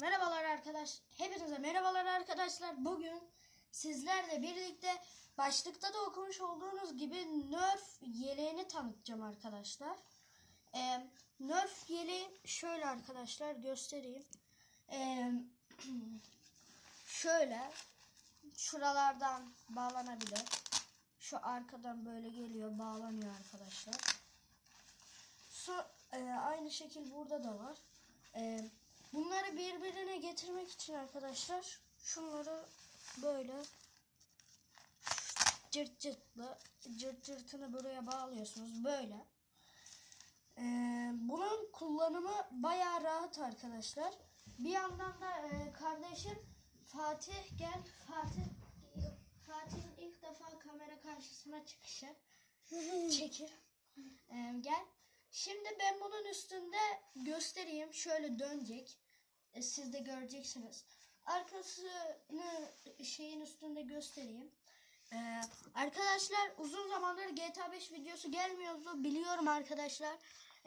Merhabalar arkadaş. Hepinize merhabalar arkadaşlar. Bugün sizlerle birlikte başlıkta da okumuş olduğunuz gibi Nerf yeleğini tanıtacağım arkadaşlar. Ee, Nerf yeleği şöyle arkadaşlar göstereyim. Ee, şöyle şuralardan bağlanabilir. Şu arkadan böyle geliyor bağlanıyor arkadaşlar. Su, e, aynı şekil burada da var. E, bunları birbirine getirmek için arkadaşlar şunları böyle cırt cırtlı cırt cırtını buraya bağlıyorsunuz böyle. E, bunun kullanımı bayağı rahat arkadaşlar. Bir yandan da e, kardeşim Fatih gel Fatih Fatih'in ilk defa kamera karşısına çıkışı. Çekil. Ee, gel. Şimdi ben bunun üstünde göstereyim. Şöyle dönecek. Siz de göreceksiniz. Arkasını şeyin üstünde göstereyim. Ee, arkadaşlar uzun zamandır GTA 5 videosu gelmiyordu. Biliyorum arkadaşlar.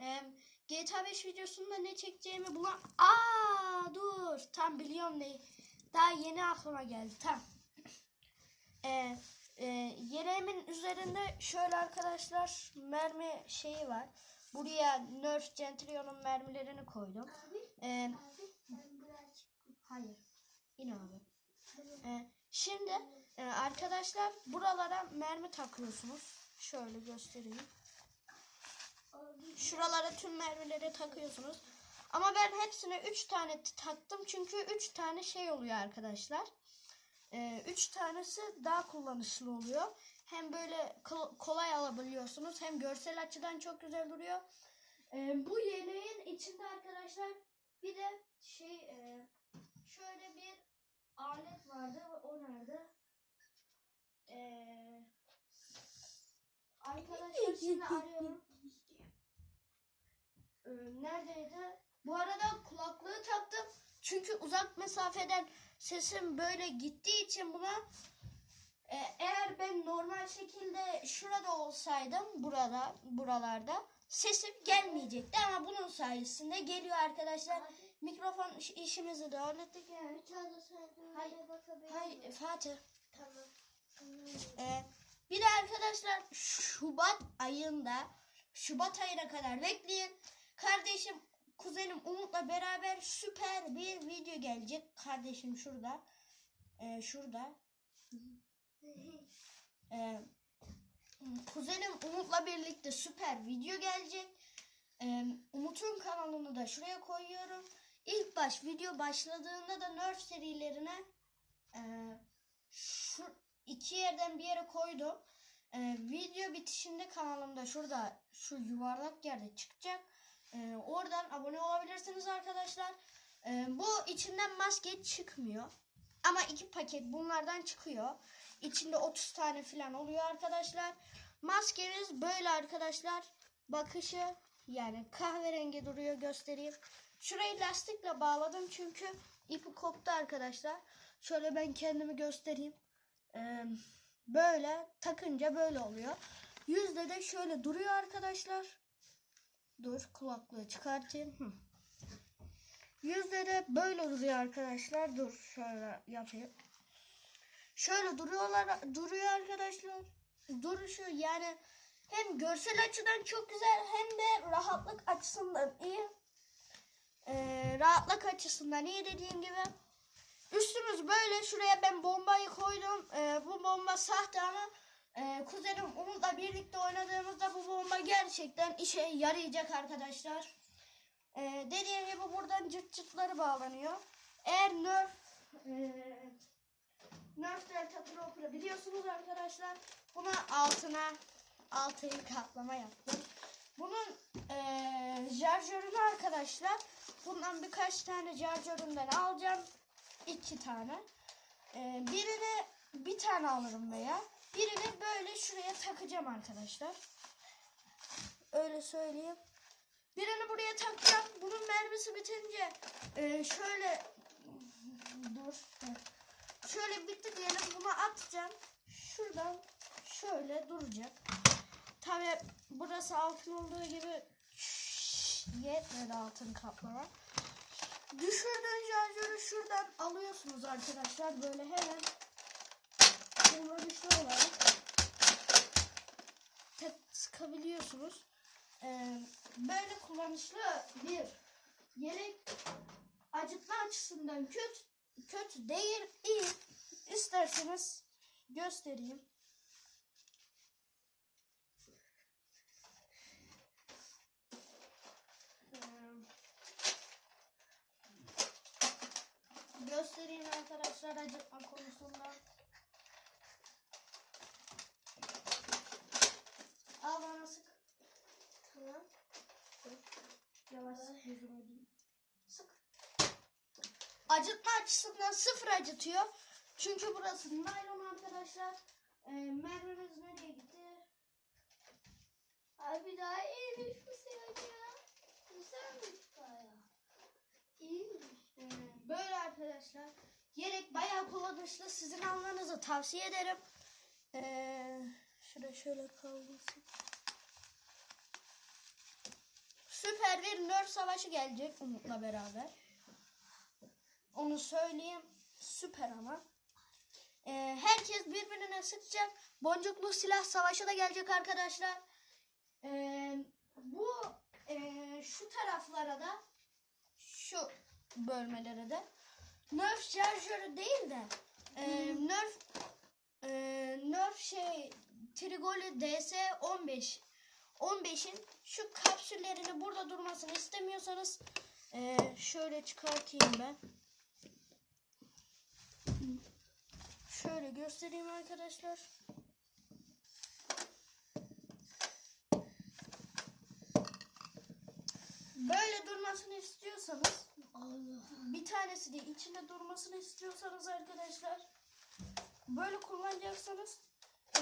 Ee, GTA 5 videosunda ne çekeceğimi bulan... Aa dur. Tam biliyorum ne. Daha yeni aklıma geldi. Tam. Ee, e, yeleğimin üzerinde şöyle arkadaşlar mermi şeyi var. Buraya Nerf Centurion'un mermilerini koydum. Ee, hayır. Yine abi. Ee, şimdi e, arkadaşlar buralara mermi takıyorsunuz. Şöyle göstereyim. Şuralara tüm mermileri takıyorsunuz. Ama ben hepsine 3 tane taktım. Çünkü 3 tane şey oluyor arkadaşlar. 3 tanesi daha kullanışlı oluyor. Hem böyle kol- kolay alabiliyorsunuz hem görsel açıdan çok güzel duruyor. Ee, bu yeleğin içinde arkadaşlar bir de şey e, şöyle bir alet vardı. O nerede? Ee, arkadaşlar şimdi arıyorum. Ee, neredeydi? Bu arada kulaklığı taktım. Çünkü uzak mesafeden sesim böyle gittiği için buna e, eğer ben normal şekilde şurada olsaydım burada buralarda sesim gelmeyecekti ama bunun sayesinde geliyor arkadaşlar. Mikrofon iş- işimizi de hallettik yani. Hayır, hayır Fatih. Tamam. Ee, bir de arkadaşlar Şubat ayında Şubat ayına kadar bekleyin. Kardeşim kuzenim Umut'la beraber süper bir video gelecek. Kardeşim şurada. Ee, şurada. Ee, kuzenim Umut'la birlikte süper video gelecek. Ee, Umut'un kanalını da şuraya koyuyorum. İlk baş video başladığında da Nerf serilerine e, şu iki yerden bir yere koydum. Ee, video bitişinde kanalımda şurada şu yuvarlak yerde çıkacak. Ee, oradan abone olabilirsiniz arkadaşlar. Ee, bu içinden maske çıkmıyor. Ama iki paket bunlardan çıkıyor. İçinde 30 tane falan oluyor arkadaşlar. Maskemiz böyle arkadaşlar. Bakışı yani kahverengi duruyor göstereyim. Şurayı lastikle bağladım çünkü ipi koptu arkadaşlar. Şöyle ben kendimi göstereyim. Ee, böyle takınca böyle oluyor. Yüzde de şöyle duruyor arkadaşlar. Dur kulaklığı çıkartayım. Hı. Yüzde de böyle duruyor arkadaşlar. Dur şöyle yapayım. Şöyle duruyorlar duruyor arkadaşlar. Duruşu yani hem görsel açıdan çok güzel hem de rahatlık açısından iyi. Ee, rahatlık açısından iyi dediğim gibi. Üstümüz böyle. Şuraya ben bombayı koydum. Ee, bu bomba sahte ama e, kuzenim Umut'la birlikte oynadığımızda bu bomba gerçekten işe yarayacak arkadaşlar. Ee, dediğim gibi buradan cırt cırtları bağlanıyor. Eğer Nerf e, Nerf Delta Pro biliyorsunuz arkadaşlar. Buna altına altı kaplama yaptım. Bunun e, şarjörünü arkadaşlar bundan birkaç tane şarjöründen alacağım. iki tane. E, birini bir tane alırım veya birini böyle şuraya takacağım arkadaşlar. Öyle söyleyeyim. Birini buraya takacağım. Bunun mermisi bitince e, şöyle dur. Şöyle bitti diyelim bunu atacağım. Şuradan şöyle duracak. Tabi burası altın olduğu gibi yetmedi altın kaplama. Düşürdüğün şarjör arkadaşlar. Böyle hemen kullanışlı olarak tek sıkabiliyorsunuz. Ee, böyle kullanışlı bir yelek acıtma açısından kötü kötü değil iyi. İsterseniz göstereyim. Göstereyim arkadaşlar acıtma konusunda. Al bana sık. Tamam. Yavaş sık yüzüme değil. Sık. Acıtma açısından sıfır acıtıyor. Çünkü burası naylon arkadaşlar. Ee, mermimiz nereye gitti? Abi daha bu seyahat ya. Güzelmiş baya. İyiymiş. Ee, böyle arkadaşlar. Yelek bayağı kullanışlı. Sizin almanızı tavsiye ederim. Ee, şurada şöyle kalmasın. Süper bir Nerf savaşı gelecek Umut'la beraber. Onu söyleyeyim. Süper ama. Ee, herkes birbirine sıkacak. Boncuklu silah savaşı da gelecek arkadaşlar. Ee, bu e, şu taraflara da şu bölmelere de Nerf şarjörü değil de e, Nerf e, Nerf şey Trigoli DS 15 15'in şu kapsüllerini burada durmasını istemiyorsanız e, şöyle çıkartayım ben. Şöyle göstereyim arkadaşlar. Böyle durmasını istiyorsanız. Bir tanesi de içinde durmasını istiyorsanız arkadaşlar böyle kullanacaksanız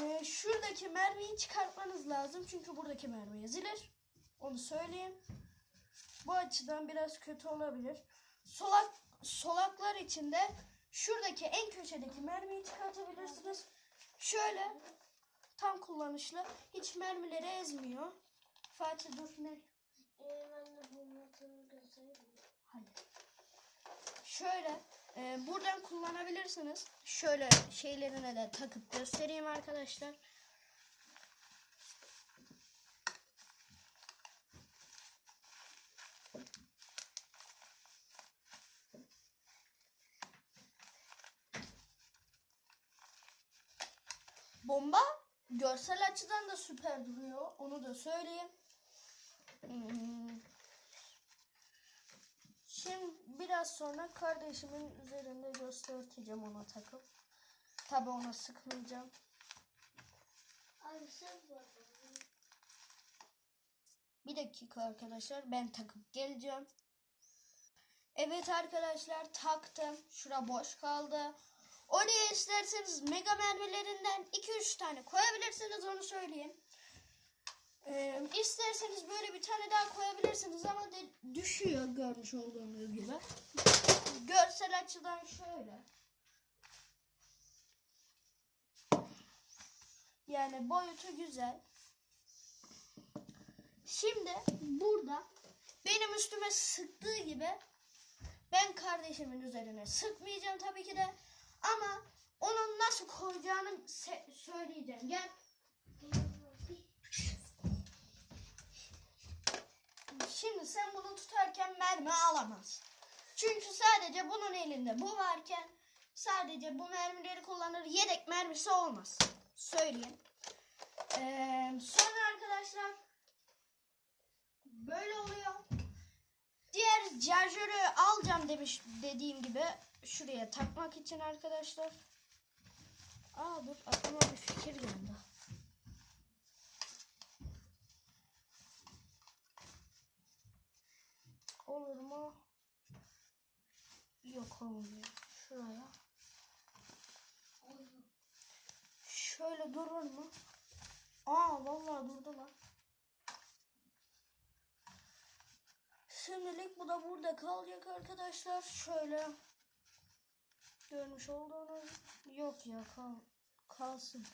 e, şuradaki mermiyi çıkartmanız lazım. Çünkü buradaki mermi ezilir. Onu söyleyeyim. Bu açıdan biraz kötü olabilir. Solak solaklar için de şuradaki en köşedeki mermiyi çıkartabilirsiniz. Şöyle tam kullanışlı. Hiç mermileri ezmiyor. Fatih dur ne? Ee, ben de bu. Hayır. Şöyle e, buradan kullanabilirsiniz. Şöyle şeylerine de takıp göstereyim arkadaşlar. Bomba görsel açıdan da süper duruyor. Onu da söyleyeyim. Hmm. Şimdi biraz sonra kardeşimin üzerinde göstereceğim ona takıp. Tabi ona sıkmayacağım. Abi sen bak. Bir dakika arkadaşlar ben takıp geleceğim. Evet arkadaşlar taktım. Şura boş kaldı. Oraya isterseniz mega mermilerinden 2-3 tane koyabilirsiniz onu söyleyeyim. Ee, isterseniz böyle bir tane daha koyabilirsiniz ama de düşüyor görmüş olduğunuz gibi. Görsel açıdan şöyle. Yani boyutu güzel. Şimdi burada benim üstüme sıktığı gibi ben kardeşimin üzerine sıkmayacağım tabii ki de ama onun nasıl koyacağını söyleyeceğim. Gel. Şimdi sen bunu tutarken mermi alamaz. Çünkü sadece bunun elinde bu varken sadece bu mermileri kullanır. Yedek mermisi olmaz. Söyleyeyim. Ee, sonra arkadaşlar böyle oluyor. Diğer şarjörü alacağım demiş dediğim gibi şuraya takmak için arkadaşlar. Aa dur aklıma bir fikir geldi. Olur mu? Yok olmuyor. Şuraya. Şöyle durur mu? Aa vallahi durdu lan. Şimdilik bu da burada kalacak arkadaşlar. Şöyle görmüş olduğunuz yok ya kal kalsın.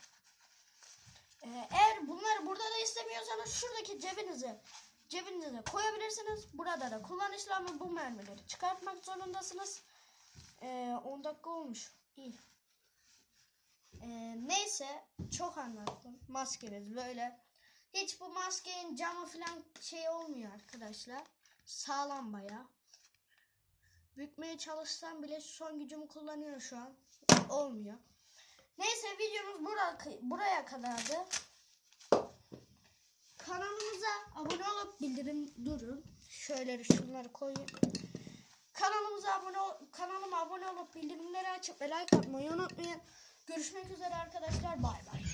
Ee, eğer bunları burada da istemiyorsanız şuradaki cebinize cebinize koyabilirsiniz. Burada da kullanışlı ama bu mermileri çıkartmak zorundasınız. Ee, Ee, 10 dakika olmuş. İyi. Ee, neyse çok anlattım. Maskemiz böyle. Hiç bu maskenin camı falan şey olmuyor arkadaşlar. Sağlam baya. Bükmeye çalışsam bile son gücümü kullanıyorum şu an. Olmuyor. Neyse videomuz buraya, buraya kadardı. Kanalımıza abone olup bildirim durun. Şöyle şunları koyayım. Kanalımıza abone ol, kanalıma abone olup bildirimleri açıp ve like atmayı unutmayın. Görüşmek üzere arkadaşlar. Bay bay.